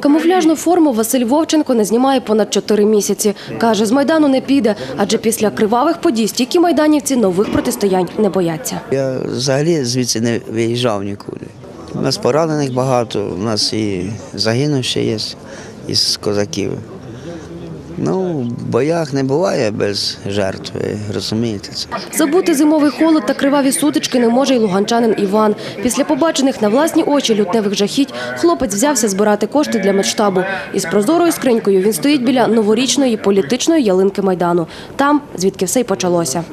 Камуфляжну форму Василь Вовченко не знімає понад чотири місяці. Каже, з Майдану не піде, адже після кривавих подій стільки майданівці нових протистоянь не бояться. Я взагалі звідси не виїжджав нікуди. У нас поранених багато, у нас і загинувши є із козаків. Ну, в боях не буває без жертв, ви розумієте це. Забути зимовий холод та криваві сутички не може й луганчанин Іван. Після побачених на власні очі лютневих жахіть хлопець взявся збирати кошти для медштабу. Із прозорою скринькою він стоїть біля новорічної політичної ялинки Майдану. Там, звідки все й почалося.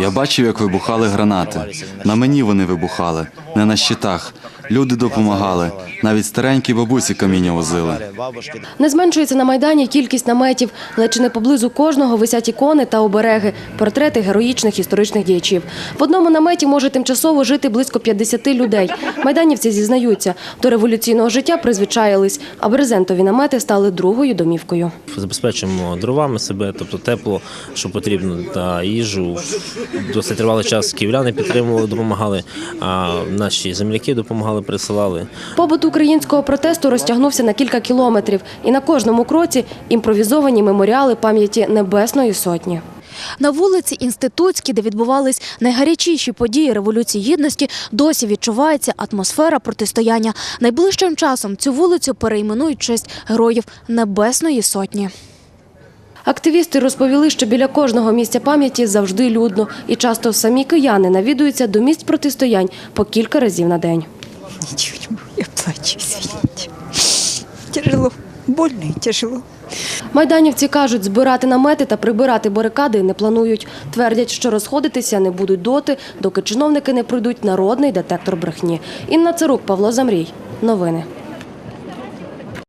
Я бачив, як вибухали гранати. На мені вони вибухали, не на щитах. Люди допомагали. Навіть старенькі бабусі каміння возили. Не зменшується на Майдані кількість наметів. Ледь чи не поблизу кожного висять ікони та обереги, портрети героїчних історичних діячів. В одному наметі може тимчасово жити близько 50 людей. Майданівці зізнаються, до революційного життя призвичаїлись, а брезентові намети стали другою домівкою. Забезпечуємо дровами себе, тобто тепло, що потрібно, та їжу. Досить тривалий час київляни підтримували, допомагали, а наші земляки допомагали, присилали. Побут українського протесту розтягнувся на кілька кілометрів, і на кожному кроці імпровізовані меморіали пам'яті Небесної Сотні. На вулиці Інститутській, де відбувались найгарячіші події Революції Гідності, досі відчувається атмосфера протистояння. Найближчим часом цю вулицю перейменують честь героїв Небесної Сотні. Активісти розповіли, що біля кожного місця пам'яті завжди людно, і часто самі кияни навідуються до місць протистоянь по кілька разів на день. Ничего не могу, я плачу, извините. Тяжело, больно і тяжело. Майданівці кажуть, збирати намети та прибирати барикади не планують. Твердять, що розходитися не будуть доти, доки чиновники не пройдуть народний детектор брехні. Інна Царук, Павло Замрій. Новини.